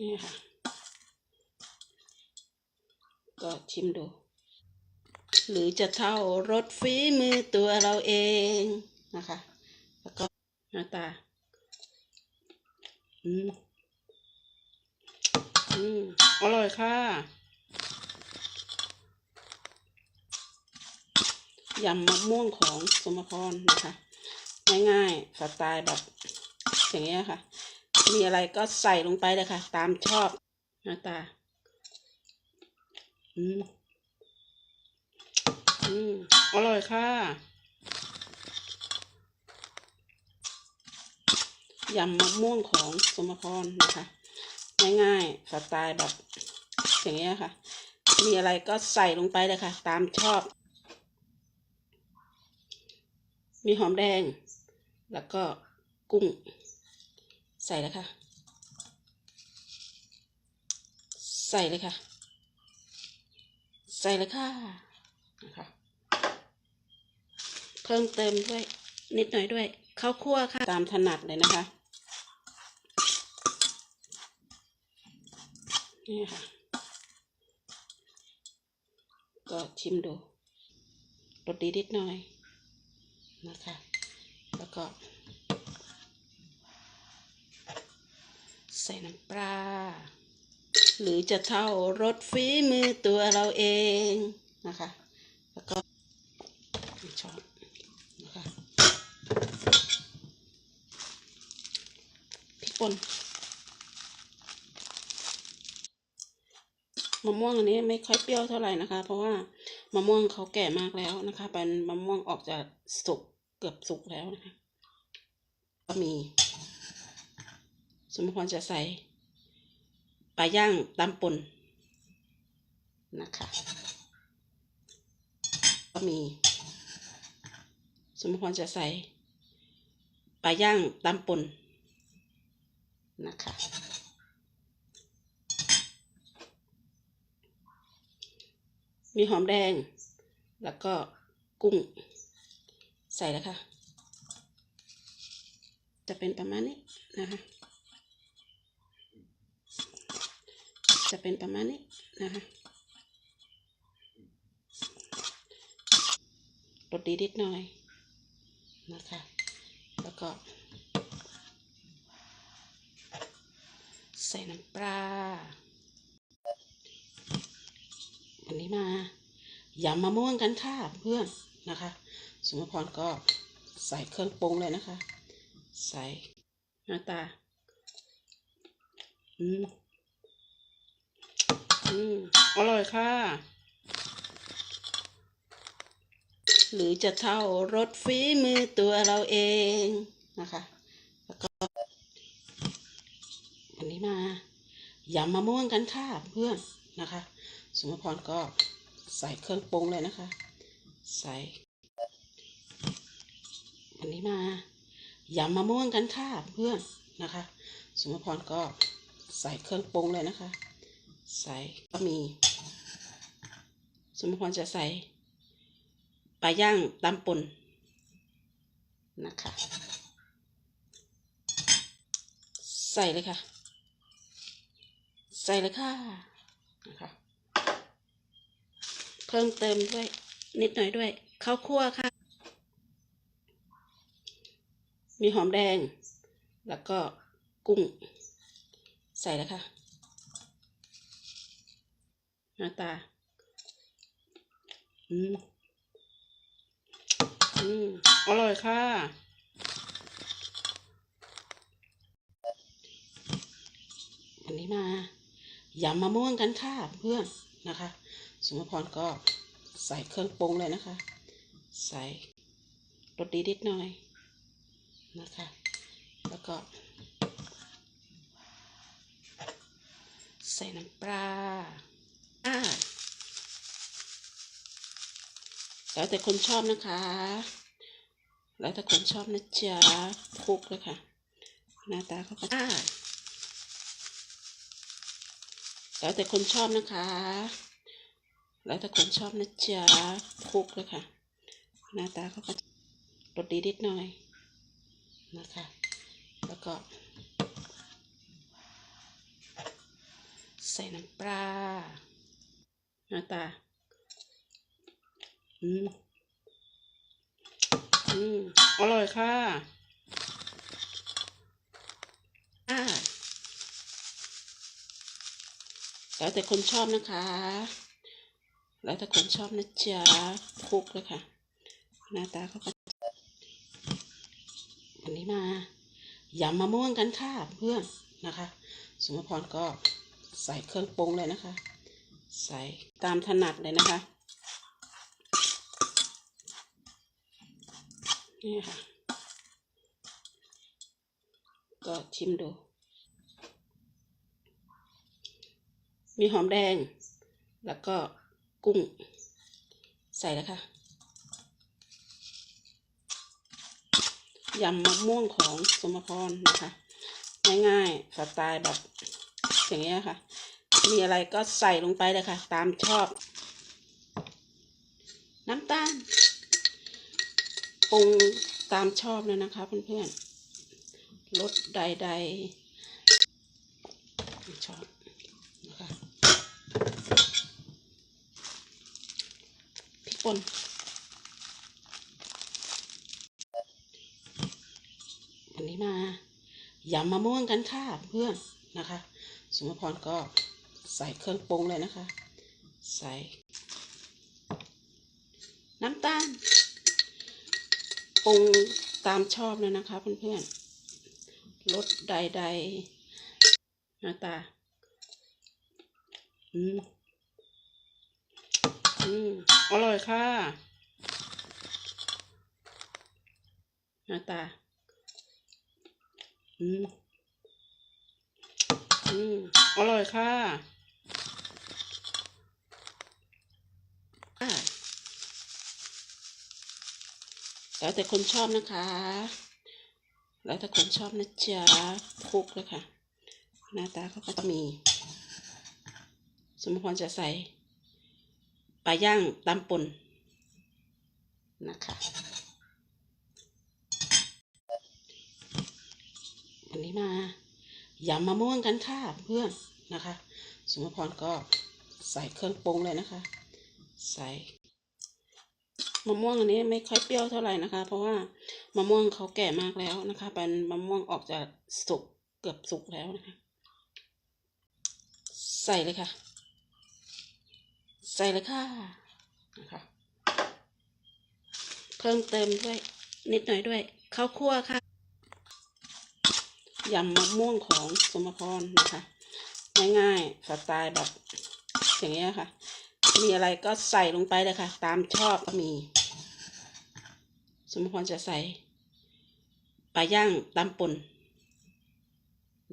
นี่ค่ะ ก็ชิมดู หรือจะเท่ารสฝีมือตัวเราเองนะคะ แล้วก็หน้าตา อืม อืม อร่อยค่ะยำมะม่วงของสมพรนะคะ ง่ายๆสไตล์แบบอย่างเงี้ยค่ะ มีอะไรก็ใส่ลงไปเลยค่ะ ตามชอบหน้าตา อืม อืม อร่อยค่ะยำมะม่วงของสมพรนะคะ ง่ายๆสไตล์แบบ อย่างเงี้ยค่ะ มีอะไรก็ใส่ลงไปเลยค่ะ ตามชอบ มีหอมแดง แล้วก็กุ้ง ใส่แล้วค่ะ ใส่เลยค่ะ ใส่เลยค่ะนะคะเพิ่มเติมด้วยนิดหน่อยด้วยข้าวคั่วค่ะ ตามถนัดเลยนะคะนี่ค่ะ ก็ชิมดูรสดีนิดหน่อยนะคะ แล้วก็ ส่น้ำปลา หรือจะเท่ารสฝีมือตัวเราเองนะคะ แล้วก็ช้อนนะคะพริกป่นมะม่วงอันนี้ไม่ค่อยเปรี้ยวเท่าไหร่นะคะ เพราะว่ามะม่วงเขาแก่มากแล้วนะคะ เป็นมะม่วงออกจากสุกเกือบสุกแล้วนะคะ ก็มี สมพรจะใส่ปลาย่างตำป่นนะคะ ก็มี สมพรจะใส่ปลาย่างตำป่นนะคะ มีหอมแดง แล้วก็กุ้ง ใส่แล้วค่ะ จะเป็นประมาณนี้นะคะ จะเป็นประมาณนี้นะคะรสดีนิดหน่อยนะคะ แล้วก็ ใส่น้ำปลาอันนี้มายำมะม่วงกันค่ะเพื่อนนะคะสมพรก็ใส่เครื่องปรุงเลยนะคะ ใส่หน้าตา อืม อืมอร่อยค่ะ หรือจะเท่ารสฝีมือตัวเราเองนะคะ แล้วก็อันนี้มายำมะม่วงกันค่ะเพื่อนนะคะ สมพรก็ใส่เครื่องปรุงเลยนะคะ ใส่อันนี้มายำมะม่วงกันค่ะเพื่อนนะคะ สมพรก็ใส่เครื่องปรุงเลยนะคะ ใส่ก็มี สมพรจะใส่ปลาย่างตำป่นนะคะ ใส่เลยค่ะ ใส่เลยค่ะนะคะเพิ่มเติมด้วยนิดหน่อยด้วยข้าวคั่วค่ะ มีหอมแดง แล้วก็กุ้ง ใส่แล้วค่ะ หน้าตา อืม อืม อร่อยค่ะอันนี้มายำมะม่วงกันค่ะเพื่อนนะคะ สมพรก็ใส่เครื่องปรุงเลยนะคะ ใส่รสดีนิดหน่อยนะคะ แล้วก็ใส่น้ำปลา อ่าแล้วแต่คนชอบนะคะ แล้วแต่คนชอบนะจ๊ะคลุกเลยค่ะ หน้าตาเขาก็อ่าแล้วแต่คนชอบนะคะ แล้วแต่คนชอบนะจ๊ะคลุกเลยค่ะ หน้าตาเขาก็รสดีนิดหน่อยนะคะ แล้วก็ใส่น้ำปลา หน้าตา อืม อืม อร่อยค่ะอ่าแล้วแต่คนชอบนะคะ แล้วแต่คนชอบนะจ๊ะคลุกเลยค่ะ หน้าตาเขาก็วันนี้มายำมะม่วงกันค่ะเพื่อนนะคะ สมพรก็ใส่เครื่องปรุงเลยนะคะ ใส่ตามถนัดเลยนะคะ นี่ค่ะ ก็ชิมดู มีหอมแดง แล้วก็กุ้ง ใส่แล้วค่ะยำมะม่วงของสมพรนะคะ ง่ายๆสไตล์แบบอย่างเงี้ยค่ะ มีอะไรก็ใส่ลงไปเลยค่ะ ตามชอบ น้ำตาลปรุงตามชอบเลยนะคะเพื่อนๆรสใดๆชอบนะคะพริกป่นวันนี้มายำมะม่วงกันค่ะเพื่อนนะคะ สมพรก็ ใส่เครื่องปรุงเลยนะคะ ใส่ น้ำตาลปรุงตามชอบเลยนะคะ เพื่อนๆรสใดๆหน้าตา อืม อืม อร่อยค่ะหน้าตา อืม อืม อร่อยค่ะอ่า แล้วแต่คนชอบนะคะ แล้วแต่คนชอบนะจ๊ะคลุกเลยค่ะ หน้าตาเขาก็จะมี สมพรจะใส่ปลาย่างตำป่นนะคะวันนี้มายำมะม่วงกันค่ะเพื่อนนะคะ สมพรก็ใส่เครื่องปรุงเลยนะคะ ใส่ มะม่วงอันนี้ไม่ค่อยเปรี้ยวเท่าไหร่นะคะ เพราะว่ามะม่วงเขาแก่มากแล้วนะคะ เป็นมะม่วงออกจากสุกเกือบสุกแล้วนะคะ ใส่เลยค่ะ ใส่เลยค่ะนะคะเพิ่มเติมด้วยนิดหน่อยด้วยข้าวคั่วค่ะยำมะม่วงของสมพรนะคะ ง่ายๆสไตล์แบบอย่างเงี้ยค่ะ มีอะไรก็ใส่ลงไปเลยค่ะ ตามชอบก็มี สมพรจะใส่ปลาย่างตำป่น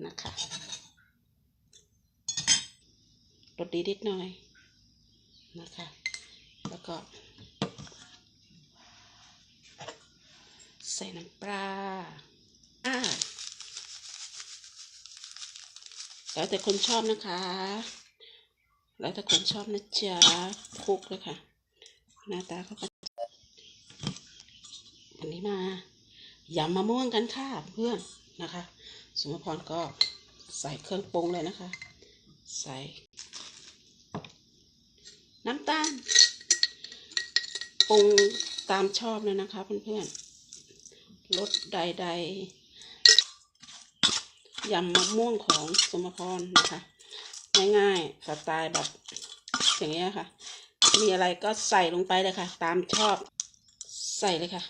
นะคะรสดีนิดหน่อยนะคะ แล้วก็ ใส่น้ำปลาอ่าแล้วแต่คนชอบนะคะ แล้วแต่คนชอบนะจ๊ะคลุกเลยค่ะ หน้าตาเขาก็วันนี้มายำมะม่วงกันค่ะเพื่อนนะคะ สมพรก็ใส่เครื่องปรุงเลยนะคะ ใส่ น้ำตาลปรุงตามชอบเลยนะคะเพื่อนๆรสใดๆยำมะม่วงของสมพรนะคะ ง่ายๆสไตล์แบบอย่างเงี้ยค่ะ มีอะไรก็ใส่ลงไปเลยค่ะ ตามชอบใส่เลยค่ะ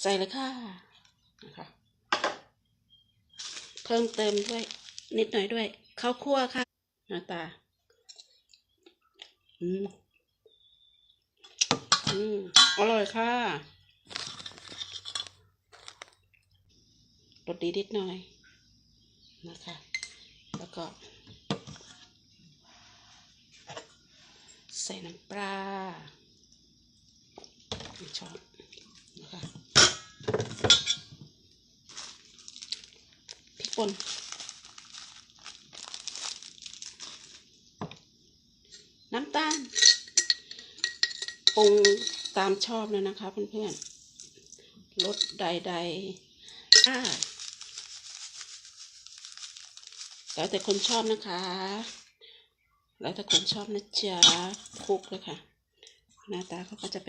ใส่เลยค่ะนะคะเพิ่มเติมด้วยนิดหน่อยด้วยข้าวคั่วค่ะหน้าตาอืมอืมอร่อยค่ะรสดีนิดหน่อยนะคะ ก็ ใส่น้ำปลาไม่ชอบนะคะพริกป่นน้ำตาลปรุงตามชอบเลยนะคะเพื่อนๆรสใดๆอ่า แล้วแต่คนชอบนะคะ แล้วแต่คนชอบนะจ๊ะคลุกเลยค่ะ หน้าตาเขาก็จะเป็น